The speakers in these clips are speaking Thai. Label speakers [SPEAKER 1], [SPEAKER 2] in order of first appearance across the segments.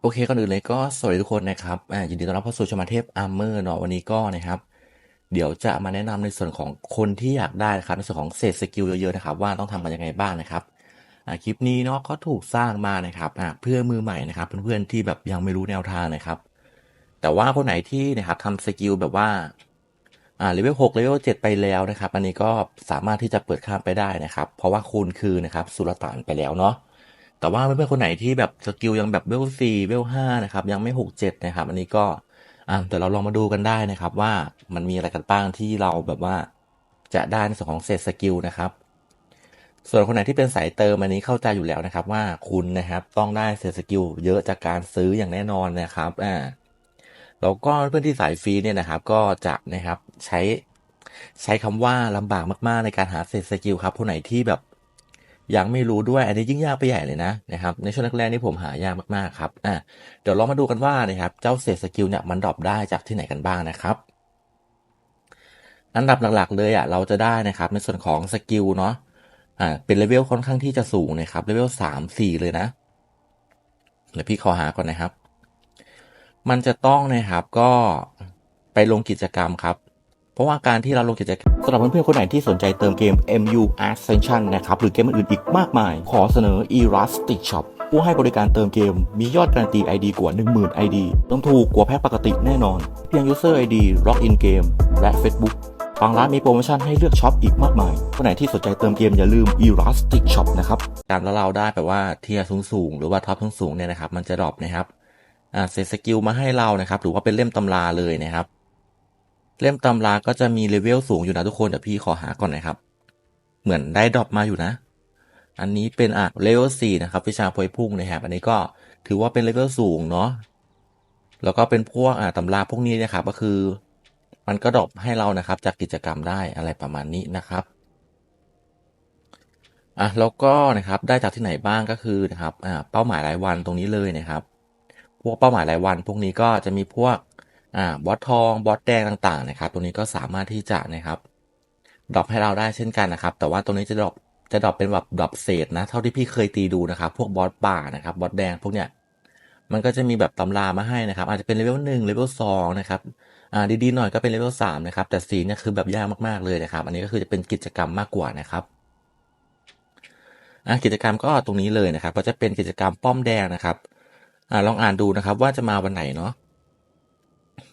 [SPEAKER 1] โอเคก่อนอื่นเลยก็สวัสดีทุกคนนะครับยินดีต้อนรับเข้าสู่ชมาเทพอาร์เมอร์เนาะวันนี้ก็นะครับ เดี๋ยวจะมาแนะนำในส่วนของคนที่อยากได้นะครับในส่วนของเศษสกิลเยอะๆนะครับ ว่าต้องทำกันยังไงบ้างนะครับคลิปนี้เนาะก็ถูกสร้างมานะครับเพื่อมือใหม่นะครับเพื่อนๆที่แบบยังไม่รู้แนวทางนะครับ แต่ว่าคนไหนที่นะครับทำสกิลแบบว่า อ่าเลเวลหกเลเวลเจ็ดไปแล้วนะครับ อันนี้ก็สามารถที่จะเปิดข้ามไปได้นะครับ เพราะว่าคูณคือนะครับสุลต่านไปแล้วเนาะแต่ว่าเพื่อนๆคนไหนที่แบบสกิลยังแบบเวลสี่เวลห้านะครับยังไม่หกเจ็ดนะครับ อันนี้ก็อ่าแต่เราลองมาดูกันได้นะครับ ว่ามันมีอะไรกันบ้างที่เราแบบว่าจะได้ในส่วนของเศษสกิลนะครับ ส่วนคนไหนที่เป็นสายเติมอันนี้เข้าใจอยู่แล้วนะครับ ว่าคุณนะครับต้องได้เศษสกิลเยอะจากการซื้ออย่างแน่นอนนะครับอ่าแล้วก็เพื่อนที่สายฟรีเนี่ยนะครับ ก็จะนะครับ ใช้ใช้คำว่าลำบากมากๆในการหาเศษสกิลครับคนไหนที่แบบยังไม่รู้ด้วย อันนี้ยิ่งยากไปใหญ่เลยนะนะครับในช่วงแรกๆนี่ผมหายากมากๆครับอะเดี๋ยวเรามาดูกันว่านะครับเจ้าเศษสกิลเนี่ยมันดรอปได้จากที่ไหนกันบ้างนะครับอันดับหลักๆ เลยอะเราจะได้นะครับในส่วนของสกิลเนาะอ่าเป็นเลเวลค่อนข้างที่จะสูงนะครับเลเวลสามสี่เลยนะเดี๋ยวพี่ขอหาก่อนนะครับ มันจะต้องนะครับก็ไปลงกิจกรรมครับ เพราะว่าการที่เราลงกิจกรรมสำหรับเพื่อนๆคนไหนที่สนใจเติมเกม MU Ascension นะครับ หรือเกมอื่นๆอีกมากมาย ขอเสนอ Elastic Shop ผู้ให้บริการเติมเกมมียอดการันตี ID กว่า 10,000 ID ต้องถูกกว่าแพ็คปกติแน่นอน เพียง User ID Login Game และ Facebook บางร้านมีโปรโมชั่นให้เลือกช็อปอีกมากมาย คนไหนที่สนใจเติมเกมอย่าลืม Elastic Shop นะครับ การแล้วเราได้แบบว่าเทียร์สูงๆ หรือว่าท็อปสูงๆเนี่ยนะครับ มันจะดรอปนะครับ อ่าเซตสกิลมาให้เรานะครับ หรือว่าเป็นเล่มตำราเลยนะครับ เล่มตำราก็จะมีเลเวลสูงอยู่นะทุกคนเดี๋ยวพี่ขอหาก่อนนะครับ เหมือนได้ดรอปมาอยู่นะ อันนี้เป็นอะเลเวลสี่นะครับ วิชาพวยพุ่งนะครับอันนี้ก็ถือว่าเป็นเลเวลสูงเนาะแล้วก็เป็นพวกอะตำราพวกนี้นะครับก็คือ มันก็ดรอปให้เรานะครับ จากกิจกรรมได้อะไรประมาณนี้นะครับอะแล้วก็นะครับได้จากที่ไหนบ้างก็คือนะครับอ่าเป้าหมายรายวันตรงนี้เลยนะครับ พวกเป้าหมายรายวัน พวกนี้ก็จะมีพวก อ่าบอสทองบอสแดงต่างๆนะครับตรงนี้ก็สามารถที่จะนะครับดรอปให้เราได้เช่นกันนะครับ แต่ว่าตรงนี้จะดรอปจะดรอปเป็นแบบดรอปเศษนะ เท่าที่พี่เคยตีดูนะครับ พวกบอสป่านะครับบอสแดงพวกเนี้ยมันก็จะมีแบบตำรามาให้นะครับ อาจจะเป็นเลเวลหนึ่งเลเวลสองนะครับอ่าดีๆหน่อยก็เป็นเลเวลสามนะครับ แต่สีเนี่ยคือแบบยากมากๆเลยนะครับ อันนี้ก็คือจะเป็นกิจกรรมมากกว่านะครับอ่ากิจกรรมก็ตรงนี้เลยนะครับ ก็จะเป็นกิจกรรมป้อมแดงนะครับอ่าลองอ่านดูนะครับ ว่าจะมาวันไหนเนาะ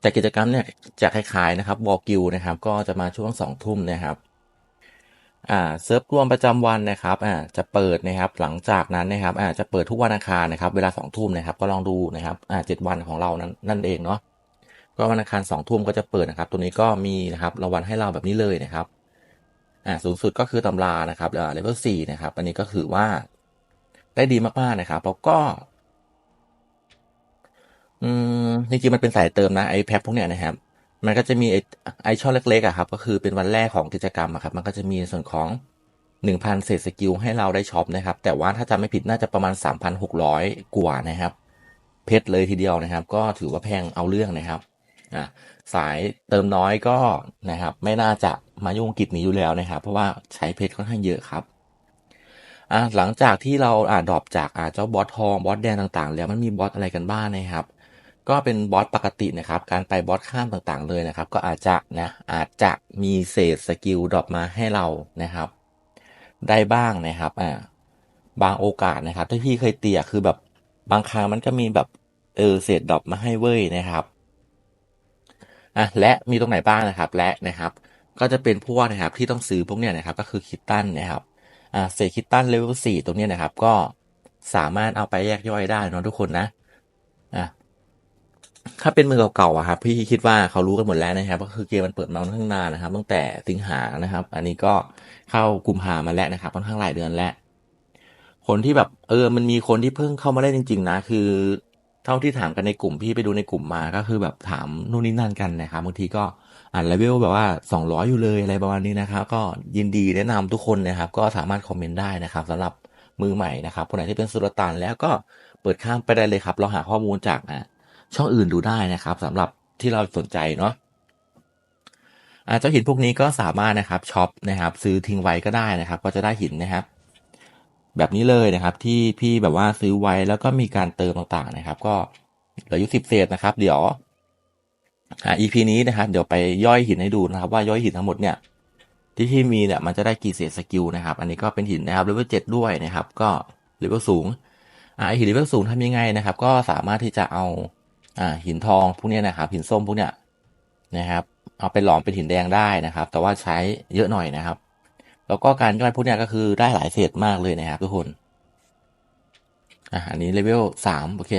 [SPEAKER 1] แต่กิจกรรมเนี่ยจะคล้ายๆนะครับวอลกิวนะครับ ก็จะมาช่วงสองทุ่มนะครับอ่าเซิร์ฟรวมประจำวันนะครับอ่าจะเปิดนะครับหลังจากนั้นนะครับอ่าจะเปิดทุกวันอังคารนะครับ เวลาสองทุ่มนะครับ ก็ลองดูนะครับอ่าเจ็ดวันของเรานั้นนั่นเองเนาะก็วันอังคารสองทุ่มก็จะเปิดนะครับ ตัวนี้ก็มีนะครับรางวัลให้เราแบบนี้เลยนะครับอ่าสูงสุดก็คือตำรานะครับอ่าเลเวลสี่นะครับ อันนี้ก็คือว่าได้ดีมากๆนะครับแล้วก็ อืมจริงๆมันเป็นสายเติมนะไอแพ็พวกเนี้ยนะครับ มันก็จะมีไอไอช่องเล็กๆอะครับ ก็คือเป็นวันแรกของกิจกรรมอะครับ มันก็จะมีในส่วนของหนึ่งพันเศษสกิลให้เราได้ช็อปนะครับ แต่ว่าถ้าจำไม่ผิดน่าจะประมาณสามพันหกร้อยกว่านะครับ เพชรเลยทีเดียวนะครับ ก็ถือว่าแพงเอาเรื่องนะครับอะสายเติมน้อยก็นะครับ ไม่น่าจะมายุ่งกิจนี้อยู่แล้วนะครับ เพราะว่าใช้เพชรค่อนข้างเยอะครับอะหลังจากที่เราอ่าดรอปจากอ่าเจ้าบอสทองบอสแดงต่างๆ แล้วมันมีบอสอะไรกันบ้างนะครับ ก็เป็นบอสปกตินะครับ การไปบอสข้ามต่างๆเลยนะครับ ก็อาจจะนะอาจจะมีเศษสกิลดรอปมาให้เรานะครับ ได้บ้างนะครับอ่าบางโอกาสนะครับที่พี่เคยเตียคือแบบบางครั้งมันก็มีแบบเออเศษดรอปมาให้เว้ยนะครับอะและมีตรงไหนบ้างนะครับ และนะครับ ก็จะเป็นพวกนะครับที่ต้องซื้อพวกเนี้ยนะครับ ก็คือคิตตันนะครับอ่าเศษคิตตันเลเวลสี่ตรงเนี้ยนะครับ ก็สามารถเอาไปแยกย่อยได้นะทุกคนนะ ถ้าเป็นมือเก่าๆอะครับพี่คิดว่าเขารู้กันหมดแล้วนะครับ ก็คือเกมมันเปิดมาค่อนข้างนานนะครับ ตั้งแต่สิงหานะครับ อันนี้ก็เข้ากุมภามาแล้วนะครับค่อนข้างหลายเดือนแล้ว คนที่แบบเออ มันมีคนที่เพิ่งเข้ามาได้จริง ๆ นะ คือ เท่าที่ถามกันในกลุ่มพี่ไปดูในกลุ่มมาก็คือแบบถามนู่นนี่นั่นกันนะครับบางทีก็อ่านเลเวลแบบว่าสองร้อยอยู่เลยอะไรประมาณนี้นะครับ ก็ยินดีแนะนำทุกคนนะครับ ก็สามารถคอมเมนต์ได้นะครับสำหรับมือใหม่นะครับคนไหนที่เป็นสุลต่านแล้วก็เปิดข้ามไปได้เลยครับ เราหาข้อมูลจากอะ ช่องอื่นดูได้นะครับสำหรับที่เราสนใจเนาะเจ้าหินพวกนี้ก็สามารถนะครับช็อปนะครับ ซื้อทิ้งไว้ก็ได้นะครับ ก็จะได้หินนะครับ แบบนี้เลยนะครับ ที่พี่แบบว่าซื้อไว้แล้วก็มีการเติมต่างๆนะครับ ก็เหลืออยู่สิบเศษนะครับ เดี๋ยวอ่า EP นี้นะครับ เดี๋ยวไปย่อยหินให้ดูนะครับ ว่าย่อยหินทั้งหมดเนี่ย ที่ที่มีเนี่ยมันจะได้กี่เศษสกิลนะครับ อันนี้ก็เป็นหินนะครับเลเวลเจ็ดด้วยนะครับ ก็เลเวลสูงอ่าไอหินเลเวลสูงทำยังไงนะครับ ก็สามารถที่จะเอา อ่าหินทองพวกเนี้ยนะครับหินส้มพวกเนี้ยนะครับ เอาไปหลอมเป็นหินแดงได้นะครับ แต่ว่าใช้เยอะหน่อยนะครับ แล้วก็การย่อยพวกเนี้ยก็คือได้หลายเศษมากเลยนะครับทุกคนอ่าอันนี้เลเวลสามโอเค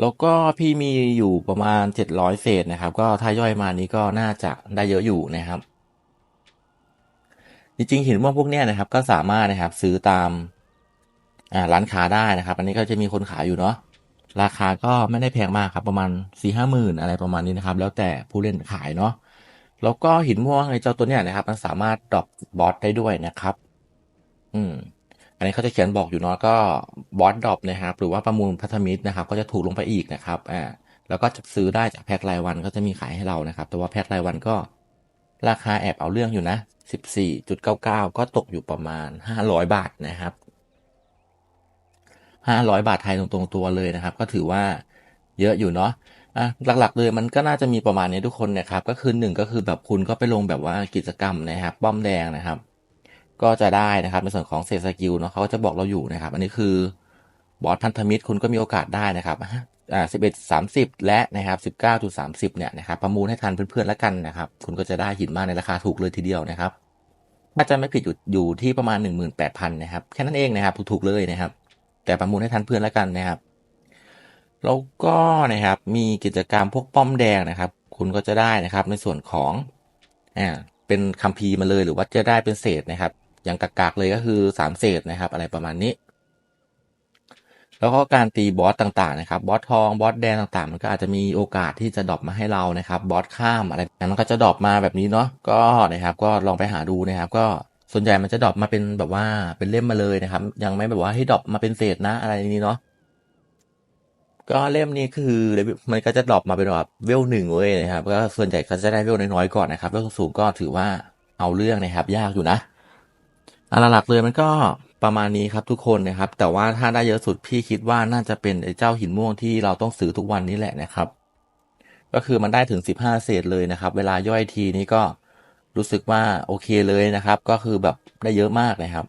[SPEAKER 1] แล้วก็พี่มีอยู่ประมาณเจ็ดร้อยเศษนะครับ ก็ถ้าย่อยมานี้ก็น่าจะได้เยอะอยู่นะครับ จริงๆหินม่วงพวกเนี้ยนะครับ ก็สามารถนะครับ ซื้อตามอ่าร้านค้าได้นะครับ อันนี้ก็จะมีคนขายอยู่เนาะ ราคาก็ไม่ได้แพงมากครับ ประมาณสี่ห้าหมื่นอะไรประมาณนี้นะครับ แล้วแต่ผู้เล่นขายเนาะแล้วก็หินม่วงไอ้เจ้าตัวเนี้ยนะครับ มันสามารถดรอปบอสได้ด้วยนะครับ อืม อันนี้เขาจะเขียนบอกอยู่เนาะก็บอสดรอปนะครับ หรือว่าประมูลพันธมิตรนะครับ ก็จะถูกลงไปอีกนะครับอ่าแล้วก็จะซื้อได้จากแพ็ครายวันก็จะมีขายให้เรานะครับ แต่ว่าแพ็ครายวันก็ ราคาแอบเอาเรื่องอยู่นะสิบสี่จุดเก้าเก้าก็ตกอยู่ประมาณห้าร้อยบาทนะครับ ห้าร้อยบาทไทยตรงๆตัวเลยนะครับ ก็ถือว่าเยอะอยู่เนาะอะหลักๆเลยมันก็น่าจะมีประมาณนี้ทุกคนนะครับ ก็คือหนึ่งก็คือแบบคุณก็ไปลงแบบว่ากิจกรรมนะครับ ป้อมแดงนะครับ ก็จะได้นะครับในส่วนของเศษสกิลเนาะเขาก็จะบอกเราอยู่นะครับ อันนี้คือบอสพันธมิตรคุณก็มีโอกาสได้นะครับอ่าสิบเอ็ดสามสิบและนะครับสิบเก้าจุดสามสิบเนี่ยนะครับประมูลให้ทันเพื่อนๆแล้วกันนะครับ คุณก็จะได้หินมาในราคาถูกเลยทีเดียวนะครับถ้าจะไม่ผิดอยู่อยู่ที่ประมาณหนึ่งหมื่นแปดพันนะครับ แค่นั้นเองนะครับ ถูกๆเลยนะครับ แต่ประมูลให้ทันเพื่อนแล้วกันนะครับ แล้วก็นะครับมีกิจกรรมพวกป้อมแดงนะครับ คุณก็จะได้นะครับในส่วนของอ่าเป็นคัมภีร์มาเลยหรือว่าจะได้เป็นเศษนะครับ อย่างกากๆเลยก็คือสามเศษนะครับ อะไรประมาณนี้ แล้วก็การตีบอสต่างๆนะครับบอสทองบอสแดงต่างๆ มันก็อาจจะมีโอกาสที่จะดรอปมาให้เรานะครับบอสข้ามอะไรมันก็จะดรอปมาแบบนี้เนาะก็นะครับ ก็ลองไปหาดูนะครับ ก็ ส่วนใหญ่มันจะดรอปมาเป็นแบบว่าเป็นเล่มมาเลยนะครับ ยังไม่แบบว่าให้ดรอปมาเป็นเศษนะอะไรนี้เนาะก็เล่มนี้คือมันก็จะดรอปมาเป็นแบบเวลหนึ่งเว้ยนะครับก็ส่วนใหญ่ก็จะได้เวลน้อยๆก่อนนะครับเวลสูงก็ถือว่าเอาเรื่องนะครับ ยากอยู่นะอันหลักเลยมันก็ประมาณนี้ครับทุกคนนะครับ แต่ว่าถ้าได้เยอะสุดพี่คิดว่าน่าจะเป็นไอ้เจ้าหินม่วงที่เราต้องซื้อทุกวันนี้แหละนะครับ ก็คือมันได้ถึงสิบห้าเศษเลยนะครับ เวลาย่อยทีนี้ก็ รู้สึกว่าโอเคเลยนะครับ ก็คือแบบได้เยอะมากนะครับ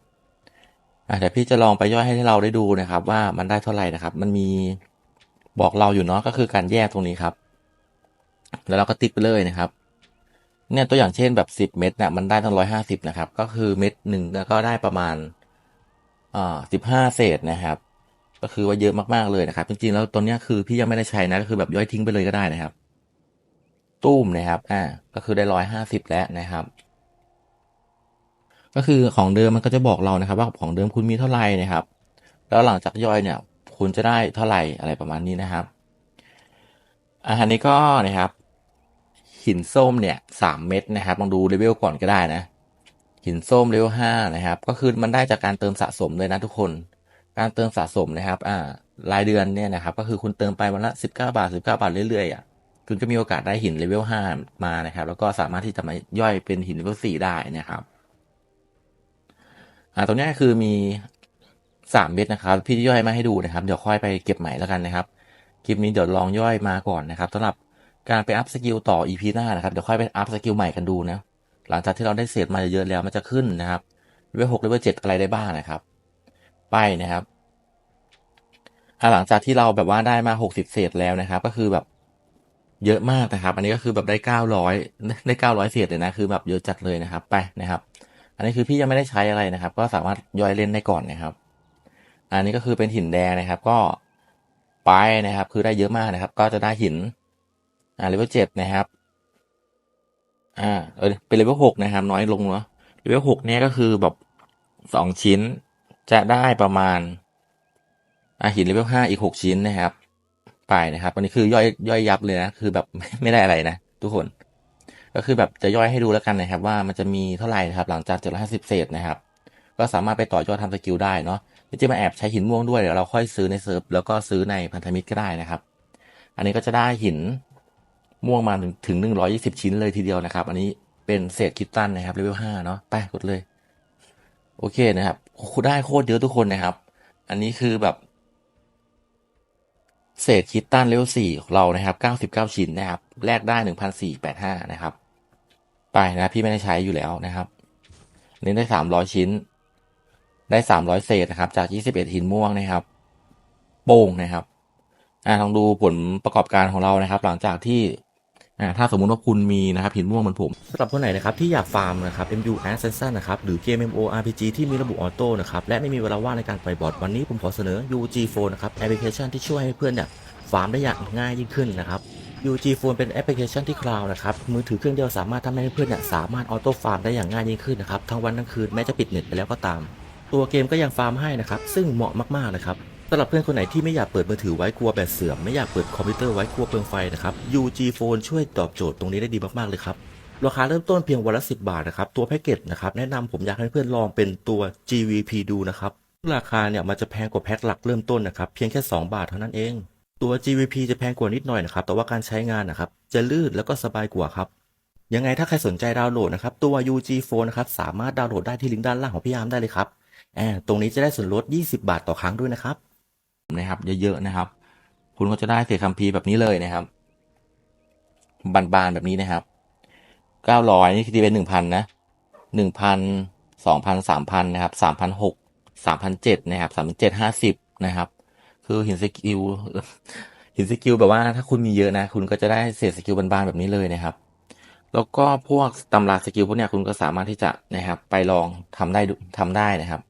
[SPEAKER 1] อะเดี๋ยวพี่จะลองไปย่อยให้เราได้ดูนะครับ ว่ามันได้เท่าไหร่นะครับ มันมีบอกเราอยู่เนาะก็คือการแยกตรงนี้ครับ แล้วเราก็ติดไปเลยนะครับ เนี่ยตัวอย่างเช่นแบบสิบเม็ดเนี่ยมันได้ตั้งร้อยห้าสิบนะครับ ก็คือเม็ดหนึ่งก็ได้ประมาณอ่าสิบห้าเศษนะครับ ก็คือว่าเยอะมากๆเลยนะครับ จริงๆแล้วตัวเนี้ยคือพี่ยังไม่ได้ใช้นะก็คือแบบย่อยทิ้งไปเลยก็ได้นะครับ ตุ้มนะครับ อ่า ก็คือได้ร้อยห้าสิบแล้วนะครับ ก็คือของเดิมมันก็จะบอกเรานะครับ ว่าของเดิมคุณมีเท่าไหร่นะครับ แล้วหลังจากย่อยเนี่ย คุณจะได้เท่าไหร่อะไรประมาณนี้นะครับอันนี้ก็นะครับ หินส้มเนี่ยสามเม็ดนะครับลองดูเลเวลก่อนก็ได้นะ หินส้มเลเวลห้านะครับ ก็คือมันได้จากการเติมสะสมเลยนะทุกคน การเติมสะสมนะครับ อ่า รายเดือนเนี่ยนะครับ ก็คือคุณเติมไปวันละสิบเก้าบาทสิบเก้าบาทเรื่อยๆอะ คุณก็มีโอกาสได้หินเลเวลห้ามานะครับ แล้วก็สามารถที่จะมาย่อยเป็นหินเลเวลสี่ได้นะครับ อ่าตรงนี้คือมีสามเม็ดนะครับ พี่ย่อยมาให้ดูนะครับ เดี๋ยวค่อยไปเก็บใหม่แล้วกันนะครับ คลิปนี้เดี๋ยวลองย่อยมาก่อนนะครับสำหรับการไปอัพสกิลต่อ EP หน้านะครับ เดี๋ยวค่อยไปอัพสกิลใหม่กันดูนะ หลังจากที่เราได้เศษมาเยอะแล้วมันจะขึ้นนะครับเลเวลหกเลเวลเจ็ดอะไรได้บ้างนะครับ ไปนะครับอ่าหลังจากที่เราแบบว่าได้มาหกสิบเศษแล้วนะครับ ก็คือแบบ เยอะมากนะครับ อันนี้ก็คือแบบได้เก้าร้อยได้เก้าร้อยเศษเลยนะ คือแบบเยอะจัดเลยนะครับ ไปนะครับ อันนี้คือพี่ยังไม่ได้ใช้อะไรนะครับ ก็สามารถย่อยเล่นได้ก่อนนะครับ อันนี้ก็คือเป็นหินแดงนะครับ ก็ไปนะครับ คือได้เยอะมากนะครับ ก็จะได้หิน อ่าเลเวลเจ็ดนะครับ อ่า เออเป็นเลเวลหกนะครับ น้อยลงเนาะ เลเวลหกเนี้ยก็คือแบบสองชิ้นจะได้ประมาณอ่าหินเลเวลห้าอีกหกชิ้นนะครับ ไปนะครับอันนี้คือย่อยย่อยยับเลยนะ คือแบบไม่ได้อะไรนะ ทุกคน ก็คือแบบจะย่อยให้ดูแล้วกันนะครับ ว่ามันจะมีเท่าไหร่นะครับ หลังจากเจ็ดร้อยห้าสิบเศษนะครับ ก็สามารถไปต่อยอดทำสกิลได้เนาะไม่จะมาแอบใช้หินม่วงด้วยเดี๋ยวเราค่อยซื้อในเซิร์ฟแล้วก็ซื้อในพันธมิตรก็ได้นะครับ อันนี้ก็จะได้หินม่วงมาถึงถึงหนึ่งร้อยี่สิบชิ้นเลยทีเดียวนะครับ อันนี้เป็นเศษคิตตันนะครับเลเวลห้าเนาะไปกดเลย โอเคนะครับ คุณได้โคตรเยอะทุกคนนะครับ อันนี้คือแบบ เศษคิตตันเลเวลสี่ของเรานะครับเก้าสิบเก้าชิ้นนะครับ แลกได้หนึ่งพันสี่แปดห้านะครับ ไปนะพี่ไม่ได้ใช้อยู่แล้วนะครับนนี้ได้สามร้อยชิ้น ได้สามร้อยเศษนะครับ จากยี่สิบเอ็ดหินม่วงนะครับ โป่งนะครับ อ่าลองดูผลประกอบการของเรานะครับ หลังจากที่ อ่าถ้าสมมุติว่าคุณมีนะครับหินม่วงเหมือนผมสำหรับคนไหนนะครับที่อยากฟาร์มนะครับ MU a s c e n s i o n นะครับหรือเกม MMORPG ที่มีระบบออโต้นะครับและไม่มีเวลาว่างในการปล่อยบอทวันนี้ผมขอเสนอ UG Phone นะครับแอปพลิเคชันที่ช่วยให้เพื่อนเนี่ยฟาร์มได้อย่างง่ายยิ่งขึ้นนะครับ UG Phone เป็นแอปพลิเคชันที่คลาวด์นะครับมือถือเครื่องเดียวสามารถทำให้เพื่อนเนี่ยสามารถออโต้ฟาร์มได้อย่างง่ายยิ่งขึ้นนะครับทั้งวันทั้งคืนแม้จะปิดเน็ตไปแล้วก็ตาม ตัวเกมก็ยังฟาร์มให้นะครับซึ่งเหมาะมากๆนะครับ สำหรับเพื่อนคนไหนที่ไม่อยากเปิดมือถือไว้กลัวแบตเสื่อมไม่อยากเปิดคอมพิวเตอร์ไว้กลัวเปลืองไฟนะครับ UG Phone ช่วยตอบโจทย์ตรงนี้ได้ดีมากๆเลยครับราคาเริ่มต้นเพียงวันละ 10 บาทนะครับ ตัวแพ็กเกจนะครับ แนะนำผมอยากให้เพื่อนลองเป็นตัว GVP ดูนะครับ ราคาเนี่ยมันจะแพงกว่าแพ็คหลักเริ่มต้นนะครับ เพียงแค่ 2 บาทเท่านั้นเอง ตัว GVP จะแพงกว่านิดหน่อยนะครับ แต่ว่าการใช้งานนะครับ จะลื่นแล้วก็สบายกว่าครับ ยังไงถ้าใครสนใจดาวน์โหลดนะครับ ตัว UG Phone นะครับ สามารถดาวน์โหลดได้ที่ลิงก์ด้านล่างของพี่อามได้เลยครับแอบตรงนี้จะได้ส่วนลด 20 บาทต่อครั้งด้วยนะครับ นะครับ เยอะๆนะครับ คุณก็จะได้เศษคัมภีร์แบบนี้เลยนะครับ บานๆแบบนี้นะครับเก้าร้อยนี่คือเป็นหนึ่งพันนะหนึ่งพันสองพันสามพันนะครับสามพันหกสามพันเจ็ดนะครับสามพันเจ็ดห้าสิบนะครับ คือหินสกิลหินสกิลแบบว่าถ้าคุณมีเยอะนะ คุณก็จะได้เศษสกิลบานๆแบบนี้เลยนะครับ แล้วก็พวกตำราสกิลพวกเนี้ยคุณก็สามารถที่จะนะครับ ไปลองทำได้ดูทำได้นะครับ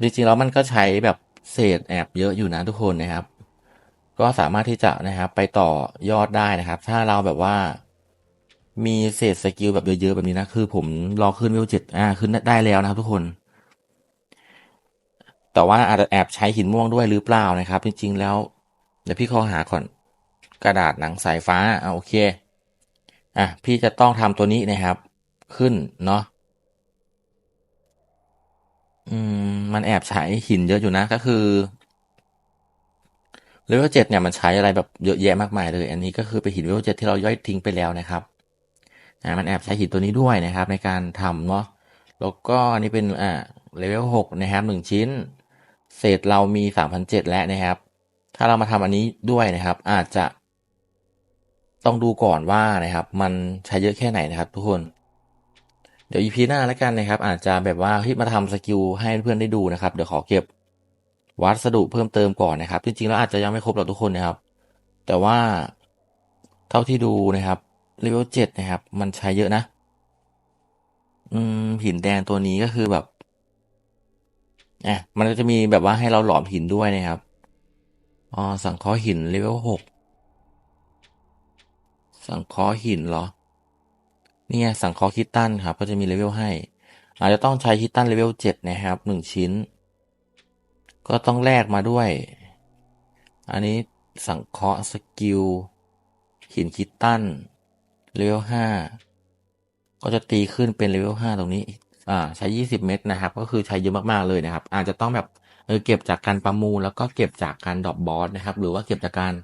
[SPEAKER 1] จริงๆแล้วมันก็ใช้แบบเศษแอบเยอะอยู่นะทุกคนนะครับ ก็สามารถที่จะนะครับไปต่อยอดได้นะครับ ถ้าเราแบบว่า มีเศษสกิลแบบเยอะๆแบบนี้นะคือ ผมรอขึ้นวลเจ็ดอ่าขึ้นได้แล้วนะครับ ทุกคน แต่ว่าอาจจะแอบใช้หินม่วงด้วยหรือเปล่านะครับ จริง ๆ แล้ว เดี๋ยวพี่ขอหาก่อนกระดาษหนังสายฟ้าอ่าโอเค อะพี่จะต้องทำตัวนี้นะครับ ขึ้นเนาะ อืม มันแอบใช้หินเยอะอยู่นะ ก็คือเลเวลเจ็ดเนี่ยมันใช้อะไรแบบเยอะแยะมากมายเลย อันนี้ก็คือเป็นหินเลเวลเจ็ดที่เราย่อยทิ้งไปแล้วนะครับอ่ามันแอบใช้หินตัวนี้ด้วยนะครับ ในการทำเนาะแล้วก็อันนี้เป็นอ่าเลเวลหกนะครับหนึ่งชิ้น เศษเรามีสามพันเจ็ดแล้วนะครับ ถ้าเรามาทำอันนี้ด้วยนะครับ อาจจะ ต้องดูก่อนว่านะครับ มันใช้เยอะแค่ไหนนะครับ ทุกคน เดี๋ยวอีพีหน้าแล้วกันนะครับ อาจจะแบบว่าเฮ้ยมาทำสกิลให้เพื่อนได้ดูนะครับ เดี๋ยวขอเก็บวัสดุเพิ่มเติมก่อนนะครับ จริงๆแล้วอาจจะยังไม่ครบหรอกทุกคนนะครับ แต่ว่าเท่าที่ดูนะครับเลเวลเจ็ดนะครับ มันใช้เยอะนะ อืม หินแดงตัวนี้ก็คือแบบอะมันจะมีแบบว่าให้เราหลอมหินด้วยนะครับอ๋อสังเคราะห์หินเลเวลหกสังเคราะห์หินเหรอ นี่ไงสังเคราะห์คิตตันครับ ก็จะมีเลเวลให้ อาจจะต้องใช้คิตตันเลเวลเจ็ดนะครับหนึ่งชิ้น ก็ต้องแลกมาด้วย อันนี้สังเคราะห์สกิลหินคิตตันเลเวลห้าก็จะตีขึ้นเป็นเลเวลห้าตรงนี้ อ่า ใช้ยี่สิบเม็ดนะครับ ก็คือใช้เยอะมากๆเลยนะครับ อาจจะต้องแบบเออเก็บจากการประมูลแล้วก็เก็บจากการดรอปบอสนะครับ หรือว่าเก็บจากการ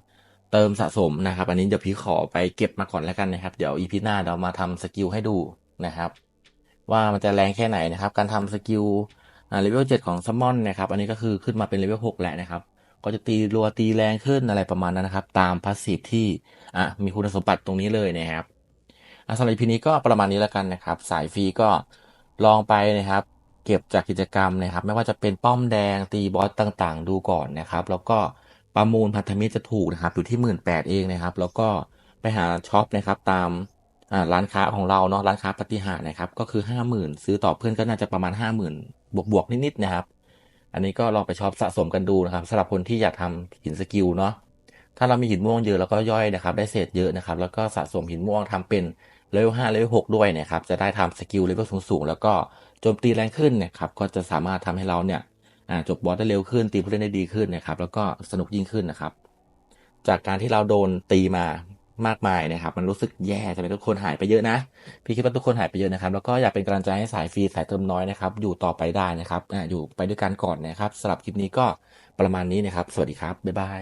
[SPEAKER 1] เติมสะสมนะครับ อันนี้เดี๋ยวพี่ขอไปเก็บมาก่อนแล้วกันนะครับ เดี๋ยวอีพีหน้าเรามาทำสกิลให้ดูนะครับ ว่ามันจะแรงแค่ไหนนะครับ การทำสกิลอ่าเลเวลเจ็ดของซัมมอนนะครับ อันนี้ก็คือขึ้นมาเป็นเลเวลหกแล้วนะครับ ก็จะตีรัวตีแรงขึ้นอะไรประมาณนั้นนะครับ ตามพาสซีฟที่อะมีคุณสมบัติตรงนี้เลยนะครับสำหรับพีนี้ก็ประมาณนี้แล้วกันนะครับ สายฟรีก็ลองไปนะครับ เก็บจากกิจกรรมนะครับ ไม่ว่าจะเป็นป้อมแดงตีบอสต่างๆ ดูก่อนนะครับ แล้วก็ ประมูลพันธมิตรจะถูกนะครับอยู่ที่หมื่นแปดเองนะครับ แล้วก็ไปหาช็อปนะครับตามร้านค้าของเราเนาะร้านค้าปฏิหารนะครับ ก็คือห้าหมื่นซื้อต่อเพื่อนก็น่าจะประมาณห้าหมื่นบวกๆนิดๆนะครับ อันนี้ก็ลองไปช็อปสะสมกันดูนะครับสำหรับคนที่อยากทำหินสกิลเนาะถ้าเรามีหินม่วงเยอะแล้วก็ย่อยนะครับ ได้เศษเยอะนะครับ แล้วก็สะสมหินม่วงทำเป็นเลเวลห้าเลเวลหกด้วยนะครับ จะได้ทำสกิลเลเวลสูงๆแล้วก็โจมตีแรงขึ้นนะครับ ก็จะสามารถทำให้เราเนี่ย จบบอสได้เร็วขึ้น ตีผู้เล่นได้ดีขึ้นนะครับ แล้วก็สนุกยิ่งขึ้นนะครับ จากการที่เราโดนตีมามากมายนะครับ มันรู้สึกแย่ทำไมทุกคนหายไปเยอะนะ พี่คิดว่าทุกคนหายไปเยอะนะครับ แล้วก็อยากเป็นกำลังใจให้สายฟรีสายเติมน้อยนะครับ อยู่ต่อไปได้นะครับออยู่ไปด้วยกันก่อนนะครับสำหรับคลิปนี้ก็ประมาณนี้นะครับ สวัสดีครับ บ๊ายบาย